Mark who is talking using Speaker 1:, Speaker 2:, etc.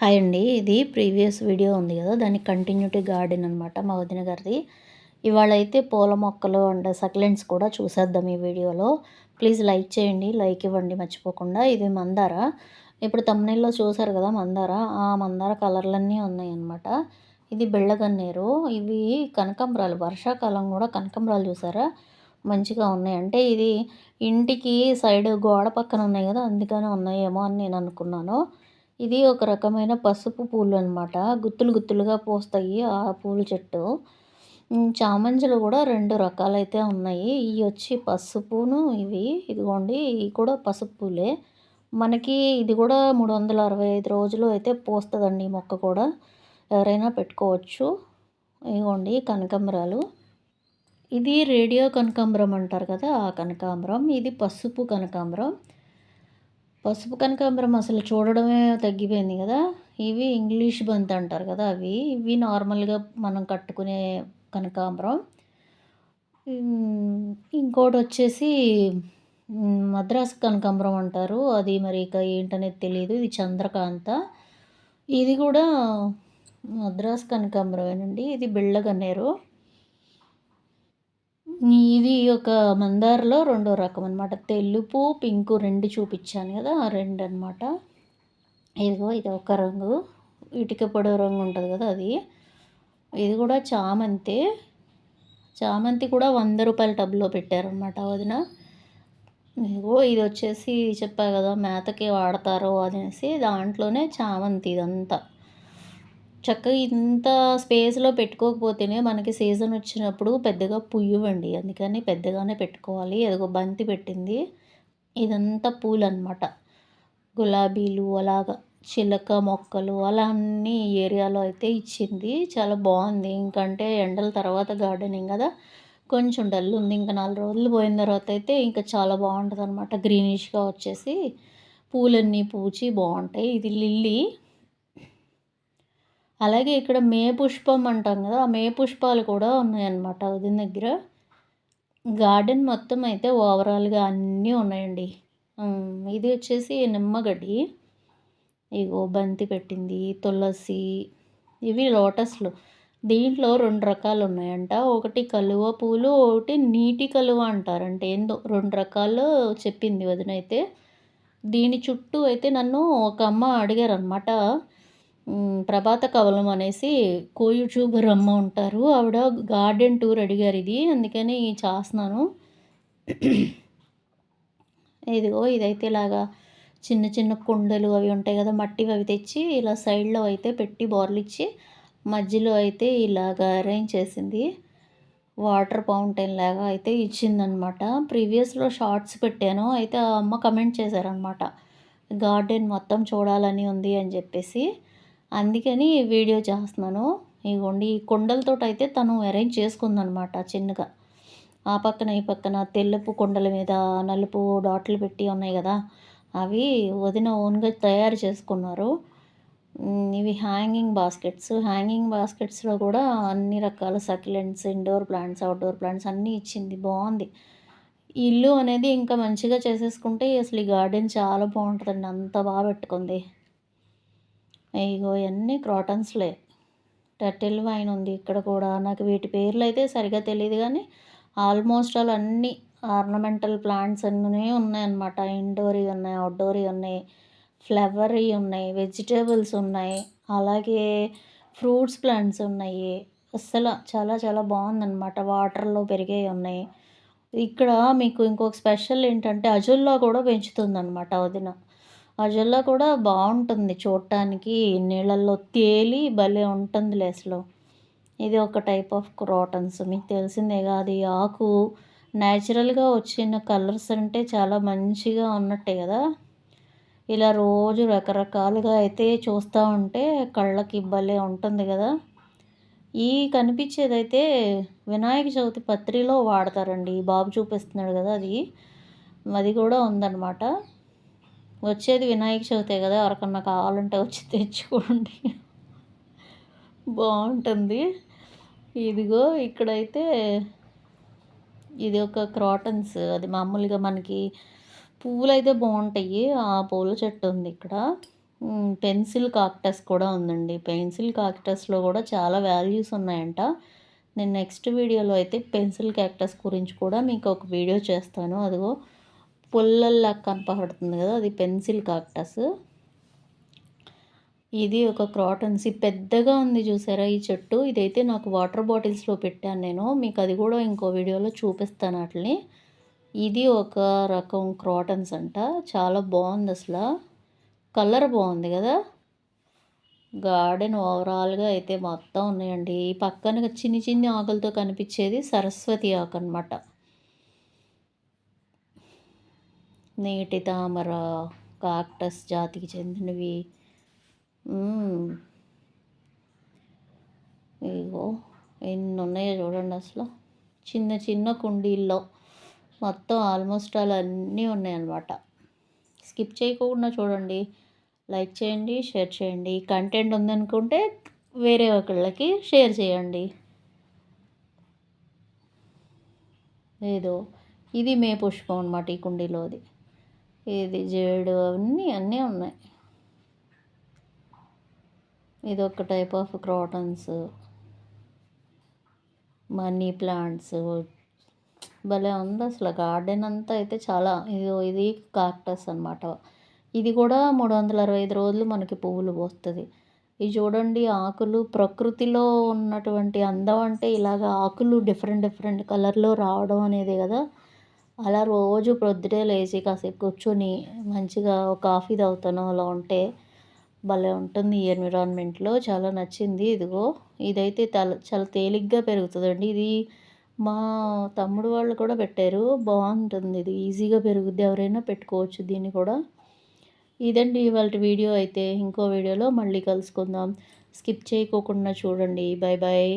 Speaker 1: Hi అండి. ఇది previous video ఉంది కదా దాని కంటిన్యూటీ గార్డెన్ అనమాట మా వదిన గారిది. ఇవాళ అయితే పూల మొక్కలు అండ్ సక్లెంట్స్ కూడా చూసేద్దాం ఈ వీడియోలో. ప్లీజ్ లైక్ చేయండి లైక్ ఇవ్వండి మర్చిపోకుండా. ఇది మందార. ఇప్పుడు తమ్నెల్లో చూసారు కదా మందార ఆ మందార కలర్లన్నీ ఉన్నాయన్నమాట ఇది బెళ్ళగన్నేరు. ఇవి కనకంబరాలు వర్షాకాలం కూడా కనకంబరాలు చూసారా? మంచిగా ఉన్నాయి. అంటే ఇది ఇంటికి సైడ్ గోడ పక్కన ఉన్నాయి కదా అందుకనే ఉన్నాయేమో అని నేను అనుకున్నాను. ఇది ఒక రకమైన పసుపు పూలు అనమాట గుత్తులు గుత్తులుగా పోస్తాయి ఆ పూల చెట్టు. చామంతులు కూడా రెండు రకాలైతే ఉన్నాయి. ఇవి వచ్చి పసుపును ఇవి. ఇదిగోండి ఇవి కూడా పసుపు పూలే. మనకి ఇది కూడా మూడు వందల అరవై ఐదు రోజులు అయితే పోస్తుందండి ఈ మొక్క కూడా. ఎవరైనా పెట్టుకోవచ్చు. ఇదిగోండి కనకాంబరాలు. ఇది రేడియో కనకాంబరం అంటారు కదా ఆ కనకాంబరం. ఇది పసుపు కనకాంబరం. పసుపు కనకాంబరం అసలు చూడడమే తగ్గిపోయింది కదా? ఇవి ఇంగ్లీష్ బంతి అంటారు కదా అవి. ఇవి నార్మల్గా మనం కట్టుకునే కనకాంబరం. ఇంకోటి వచ్చేసి మద్రాస్ కనకాంబరం అంటారు. అది మరి ఇక ఏంటనేది తెలియదు ఇది చంద్రకాంత. ఇది కూడా మద్రాస్ కనకాంబరమేనండి. ఇది బిళ్ళగన్నేరు ఇది ఒక మందారలో రెండో రకం అనమాట తెలుపు పింకు రెండు చూపించాను కదా ఆ రెండు అనమాట ఇదిగో ఇది ఒక రంగు. ఇటుక పొడవు రంగు ఉంటుంది కదా అది. ఇది కూడా చామంతి. చామంతి కూడా వంద రూపాయల టబ్లో పెట్టారనమాట వదిన. ఇదిగో ఇది వచ్చేసి చెప్పా కదా మేతకి వాడతారు అనేసి దాంట్లోనే చామంతి ఇదంతా. చక్కగా ఇంత స్పేస్లో పెట్టుకోకపోతేనే మనకి సీజన్ వచ్చినప్పుడు పెద్దగా పుయ్యవండి. అందుకని పెద్దగానే పెట్టుకోవాలి. అదిగో బంతి పెట్టింది. ఇదంతా పూలు అనమాట గులాబీలు అలాగా చిలక మొక్కలు అలా అన్ని ఏరియాలో అయితే ఇచ్చింది. చాలా బాగుంది. ఇంకంటే ఎండల తర్వాత గార్డెనింగ్ కదా కొంచెం డల్ ఉంది. ఇంకా నాలుగు రోజులు పోయిన తర్వాత అయితే ఇంకా చాలా బాగుంటుంది అనమాట గ్రీనిష్గా వచ్చేసి పూలన్నీ పూచి బాగుంటాయి. ఇది లిల్లీ. అలాగే ఇక్కడ మే పుష్పం అంటాం కదా ఆ మే పుష్పాలు కూడా ఉన్నాయన్నమాట వదిన దగ్గర. గార్డెన్ మొత్తం అయితే ఓవరాల్గా అన్నీ ఉన్నాయండి. ఇది వచ్చేసి నిమ్మగడ్డి ఇగో బంతి పెట్టింది తులసి ఇవి లోటస్లు. దీంట్లో రెండు రకాలు ఉన్నాయంట. ఒకటి కలువ పూలు ఒకటి నీటి కలువ అంటారంట. ఏందో రెండు రకాలు చెప్పింది వదిన అయితే దీని చుట్టూ అయితే నన్ను ఒక అమ్మ అడిగారు అనమాట ప్రభాత కవలం అనేసి కో యూట్యూబర్ అమ్మ ఉంటారు. ఆవిడ గార్డెన్ టూర్ అడిగారు ఇది. అందుకని చేస్తున్నాను. ఇదిగో ఇదైతే ఇలాగా చిన్న చిన్న కుండలు అవి ఉంటాయి కదా మట్టివి అవి తెచ్చి ఇలా సైడ్లో అయితే పెట్టి బోర్లు ఇచ్చి మధ్యలో అయితే ఇలాగ అరేంజ్ చేసింది. వాటర్ ఫౌంటైన్ లాగా అయితే ఇచ్చిందనమాట. ప్రీవియస్లో షార్ట్స్ పెట్టాను. అయితే ఆ అమ్మ కమెంట్ చేశారనమాట. గార్డెన్ మొత్తం చూడాలని ఉంది అని చెప్పేసి. అందుకని వీడియో చేస్తున్నాను. ఇగోండి ఈ కొండలతో అయితే తను అరేంజ్ చేసుకుందనమాట చిన్నగా. ఆ పక్కన ఈ పక్కన తెల్లపు కొండల మీద నలుపు డాట్లు పెట్టి ఉన్నాయి కదా అవి వదిన ఓన్గా తయారు చేసుకున్నారు. ఇవి హ్యాంగింగ్ బాస్కెట్స్ హ్యాంగింగ్ బాస్కెట్స్లో కూడా అన్ని రకాల succulents indoor plants outdoor plants అన్నీ ఇచ్చింది. బాగుంది. ఇల్లు అనేది ఇంకా మంచిగా చేసేసుకుంటే అసలు ఈ గార్డెన్ చాలా బాగుంటుందండి. అంత బాగా పెట్టుకుంది. ఇగో ఇవన్నీ క్రాటన్స్లే. టర్టిల్ వైన్ ఉంది ఇక్కడ కూడా. నాకు వీటి పేర్లు అయితే సరిగా తెలియదు కానీ ఆల్మోస్ట్ ఆల్ అన్ని ఆర్నమెంటల్ ప్లాంట్స్ అన్నీ ఉన్నాయన్నమాట. ఇండోర్వి ఉన్నాయి అవుట్డోరీ ఉన్నాయి ఫ్లవర్వి ఉన్నాయి వెజిటేబుల్స్ ఉన్నాయి అలాగే ఫ్రూట్స్ ప్లాంట్స్ ఉన్నాయి. అస్సలు చాలా చాలా బాగుందన్నమాట. వాటర్లో పెరిగేవి ఉన్నాయి. ఇక్కడ మీకు ఇంకొక స్పెషల్ ఏంటంటే అజుల్లో కూడా పెంచుతుందన్నమాట వదిన. అజొల్లా కూడా బాగుంటుంది చూడటానికి నీళ్ళల్లో తేలి భలే ఉంటుంది అసలు. ఇది ఒక టైప్ ఆఫ్ క్రాటన్స్. మీకు తెలిసిందే కాదు ఈ ఆకు న్యాచురల్గా వచ్చిన కలర్స్ అంటే చాలా మంచిగా ఉన్నట్టే కదా. ఇలా రోజు రకరకాలుగా అయితే చూస్తూ ఉంటే కళ్ళకి భలే ఉంటుంది కదా. ఈ కనిపించేదైతే వినాయక చవితి పత్రిలో వాడతారండి. బాబు చూపిస్తున్నాడు కదా అది. అది కూడా ఉందన్నమాట. వచ్చేది వినాయక చవితే కదా ఎవరికన్నా కావాలంటే వచ్చి తెచ్చుకోండి బాగుంటుంది ఇదిగో ఇక్కడైతే ఇది ఒక క్రాటన్స్ అది మామూలుగా మనకి పువ్వులు అయితే బాగుంటాయి ఆ పూల చెట్టు ఉంది ఇక్కడ పెన్సిల్ కాక్టస్ కూడా ఉందండి. పెన్సిల్ కాక్టస్‌లో కూడా చాలా వాల్యూస్ ఉన్నాయంట. నేను నెక్స్ట్ వీడియోలో అయితే పెన్సిల్ క్యాక్టస్ గురించి కూడా మీకు ఒక వీడియో చేస్తాను. అదిగో పుల్లల్లా కనపడుతుంది కదా! అది పెన్సిల్ కాక్టస్. ఇది ఒక క్రాటన్సీ పెద్దగా ఉంది చూసారా ఈ చెట్టు. ఇదైతే నాకు వాటర్ బాటిల్స్‌లో పెట్టాను నేను. మీకు అది కూడా ఇంకో వీడియోలో చూపిస్తాను వాటిని ఇది ఒక రకం క్రాటన్స్ అంట. చాలా బాగుంది అసలు కలర్ బాగుంది కదా! గార్డెన్ ఓవరాల్‌గా అయితే మొత్తం ఉన్నాయండి. ఈ పక్కన చిన్ని చిన్ని ఆకులతో కనిపించేది సరస్వతి ఆకు అనమాట. నీటి తామర, కాక్టస్ జాతికి చెందినవి. ఇగో ఎన్ని ఉన్నాయో చూడండి అసలు. చిన్న చిన్న కుండీల్లో మొత్తం ఆల్మోస్ట్ ఆల్ అన్నీ ఉన్నాయన్నమాట. స్కిప్ చేయకుండా చూడండి. లైక్ చేయండి, షేర్ చేయండి. కంటెంట్ ఉందనుకుంటే వేరే ఒకళ్ళకి షేర్ చేయండి. ఏదో ఇది మే పుష్పం అనమాట ఈ కుండీలోది. ఇది జేడు అన్నీ అన్నీ ఉన్నాయి. ఇది ఒక type of crotons. Money plants. భలే ఉంది అసలు గార్డెన్ అంతా అయితే చాలా ఇది ఇది కాక్టస్ అనమాట. ఇది కూడా 365 రోజులు మనకి పువ్వులు పోస్తుంది ఇది చూడండి ఆకులు ప్రకృతిలో ఉన్నటువంటి అందం అంటే ఇలాగ ఆకులు డిఫరెంట్ డిఫరెంట్ కలర్‌లో రావడం అనేదే కదా! అలా రోజు ప్రొద్దుటే లేచి కాసేపు కూర్చొని మంచిగా ఒక కాఫీ తాగుతాను అలా ఉంటే భలే ఉంటుంది ఈ ఎన్విరాన్మెంట్లో. చాలా నచ్చింది. ఇదిగో ఇదైతే తల చాలా తేలిగ్గా పెరుగుతుందండి ఇది మా తమ్ముడు వాళ్ళు కూడా పెట్టారు. బాగుంటుంది ఇది. ఈజీగా పెరుగుద్ది. ఎవరైనా పెట్టుకోవచ్చు దీన్ని కూడా. ఇదండి ఇవాళ వీడియో అయితే. ఇంకో వీడియోలో మళ్ళీ కలుసుకుందాం. స్కిప్ చేయకోకుండా చూడండి. Bye bye.